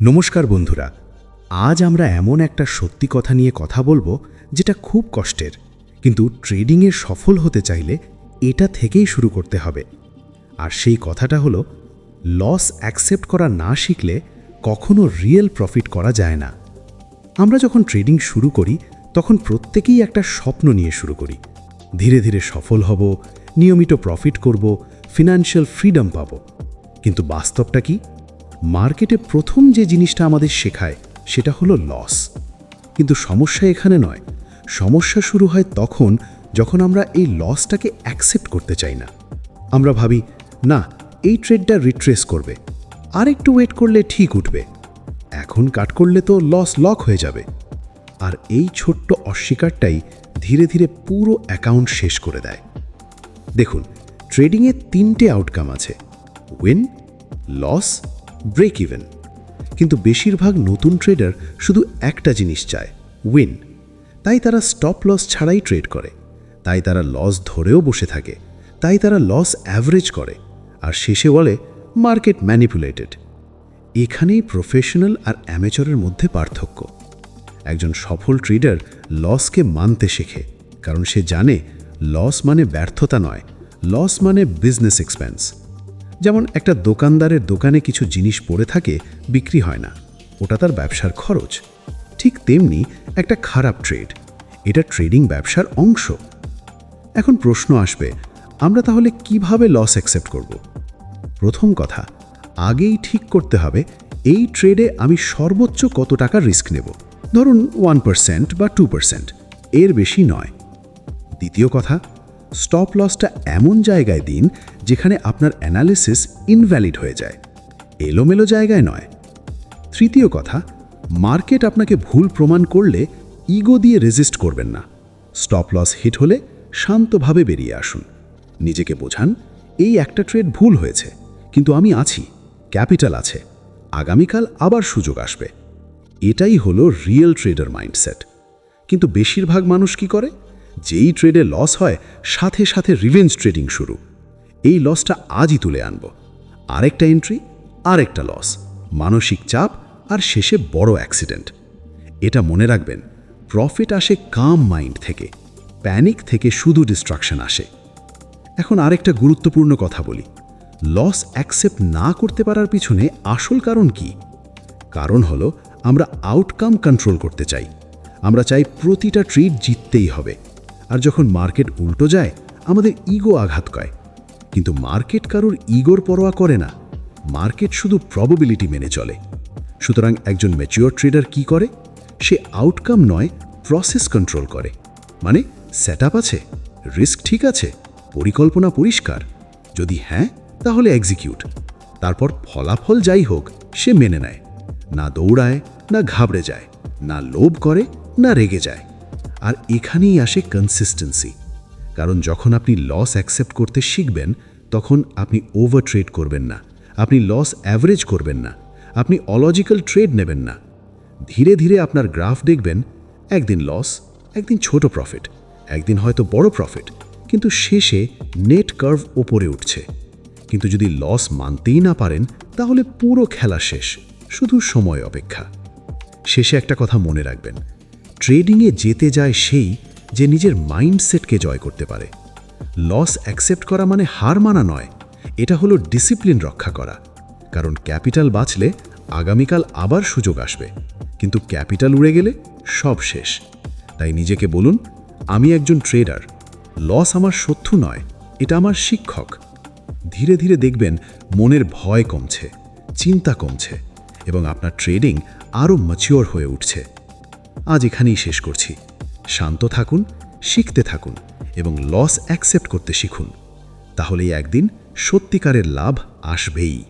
নমস্কার বন্ধুরা, আজ আমরা এমন একটা সত্যি কথা নিয়ে কথা বলব যেটা খুব কষ্টের, কিন্তু ট্রেডিংয়ে সফল হতে চাইলে এটা থেকেই শুরু করতে হবে। আর সেই কথাটা হলো লস অ্যাকসেপ্ট করা না শিখলে কখনো রিয়েল প্রফিট করা যায় না। আমরা যখন ট্রেডিং শুরু করি, তখন প্রত্যেকেই একটা স্বপ্ন নিয়ে শুরু করি। ধীরে ধীরে সফল হব, নিয়মিত প্রফিট করব ফিনান্সিয়াল ফ্রিডম পাব। কিন্তু বাস্তবটা কি? মার্কেটে প্রথম যে জিনিসটা আমাদের শেখায়, সেটা হলো লস। কিন্তু সমস্যা এখানে নয়। সমস্যা শুরু হয় তখন যখন আমরা এই লসটাকে অ্যাকসেপ্ট করতে চাই না। আমরা ভাবি, না, এই ট্রেডটা রিট্রেস করবে। আর একটু ওয়েট করলে ঠিক উঠবে। এখন কাট করলে তো লস লক হয়ে যাবে। আর এই ছোট্ট অস্বীকারটাই ধীরে ধীরে পুরো অ্যাকাউন্ট শেষ করে দেয়। দেখুন ট্রেডিংয়ে তিনটে আউটকাম আছে। উইন লস ব্রেক ইভেন কিন্তু বেশিরভাগ নতুন ট্রেডার শুধু একটা জিনিস চায়, উইন। তাই তারা স্টপ লস ছাড়াই ট্রেড করে। তাই তারা লস ধরেও বসে থাকে। তাই তারা লস অ্যাভারেজ করে। আর শেষে বলে, মার্কেট ম্যানিপুলেটেড। এখানেই প্রফেশনাল আর অ্যামেচরের মধ্যে পার্থক্য। একজন সফল ট্রেডার লসকে মানতে শেখে, কারণ সে জানে, লস মানে ব্যর্থতা নয়, লস মানে বিজনেস এক্সপেন্স। যেমন একটা দোকানদারের দোকানে কিছু জিনিস পড়ে থাকে, বিক্রি হয় না। ওটা তার ব্যবসার খরচ। ঠিক তেমনি একটা খারাপ ট্রেড এটা ট্রেডিং ব্যবসার অংশ। এখন প্রশ্ন আসবে, আমরা তাহলে কীভাবে লস অ্যাকসেপ্ট করব? প্রথম কথা, আগেই ঠিক করতে হবে, এই ট্রেডে আমি সর্বোচ্চ কত টাকা রিস্ক নেব? ধরুন ওয়ান পার্সেন্ট বা টু পার্সেন্ট এর বেশি নয়। দ্বিতীয় কথা স্টপ লসটা এমন জায়গায় দিন যেখানে আপনার অ্যানালিসিস ইনভ্যালিড হয়ে যায়। এলোমেলো জায়গায় নয়। তৃতীয় কথা মার্কেট আপনাকে ভুল প্রমাণ করলে ইগো দিয়ে রেজিস্ট করবেন না। স্টপ লস হিট হলে শান্তভাবে বেরিয়ে আসুন। নিজেকে বোঝান, এই একটা ট্রেড ভুল হয়েছে, কিন্তু আমি আছি ক্যাপিটাল আছে, আগামীকাল আবার সুযোগ আসবে। এটাই হলো রিয়েল ট্রেডার মাইন্ডসেট কিন্তু বেশিরভাগ মানুষ কি করে? যেই ট্রেডে লস হয়, সাথে সাথে রিভেঞ্জ ট্রেডিং শুরু। এই লসটা আজই তুলে আনব। আরেকটা এন্ট্রি আরেকটা লস মানসিক চাপ আর শেষে বড় অ্যাক্সিডেন্ট এটা মনে রাখবেন প্রফিট আসে কাম মাইন্ড থেকে প্যানিক থেকে শুধু ডিস্ট্রাকশন আসে। এখন আরেকটা গুরুত্বপূর্ণ কথা বলি। লস অ্যাকসেপ্ট না করতে পারার পিছনে আসল কারণ কি? কারণ হলো, আমরা আউটকাম কন্ট্রোল করতে চাই। আমরা চাই প্রতিটা ট্রিট জিততেই হবে। আর যখন মার্কেট উল্টো যায়, আমাদের ইগো আঘাত কয় কিন্তু মার্কেট কারোর ইগোর পরোয়া করে না। মার্কেট শুধু প্রবাবিলিটি মেনে চলে। সুতরাং একজন ম্যাচিওর ট্রেডার কি করে? সে আউটকাম নয় প্রসেস কন্ট্রোল করে। মানে সেট আছে রিস্ক ঠিক আছে, পরিকল্পনা পরিষ্কার। যদি হ্যাঁ তাহলে এক্সিকিউট তারপর ফলাফল যাই হোক, সে মেনে নেয়। না দৌড়ায়, না ঘাবড়ে যায়, না লোভ করে, না রেগে যায়। আর এখানেই আসে কনসিস্টেন্সি কারণ যখন আপনি লস অ্যাকসেপ্ট করতে শিখবেন, তখন আপনি ওভার ট্রেড করবেন না। আপনি লস অ্যাভারেজ করবেন না। আপনি অলজিক্যাল ট্রেড নেবেন না। ধীরে ধীরে আপনার গ্রাফ দেখবেন, একদিন লস একদিন ছোট প্রফিট একদিন হয়তো বড় প্রফিট কিন্তু শেষে নেট কার্ভ ওপরে উঠছে। কিন্তু যদি লস মানতেই না পারেন, তাহলে পুরো খেলা শেষ, শুধু সময় অপেক্ষা। শেষে একটা কথা মনে রাখবেন ট্রেডিংয়ে যেতে যায় সেই যে নিজের মাইন্ডসেটকে জয় করতে পারে। লস অ্যাকসেপ্ট করা মানে হার মানা নয়, এটা হলো ডিসিপ্লিন রক্ষা করা। কারণ ক্যাপিটাল বাঁচলে আগামীকাল আবার সুযোগ আসবে, কিন্তু ক্যাপিটাল উড়ে গেলে সব শেষ। তাই নিজেকে বলুন, আমি একজন ট্রেডার, লস আমার শত্রু নয়, এটা আমার শিক্ষক। ধীরে ধীরে দেখবেন মনের ভয় কমছে, চিন্তা কমছে, এবং আপনার ট্রেডিং আরও ম্যাচিওর হয়ে উঠছে। আজ এখানেই শেষ করছি। শান্ত থাকুন, শিখতে থাকুন এবং লস অ্যাকসেপ্ট করতে শিখুন। তাহলেই একদিন সত্যিকারের লাভ আসবেই।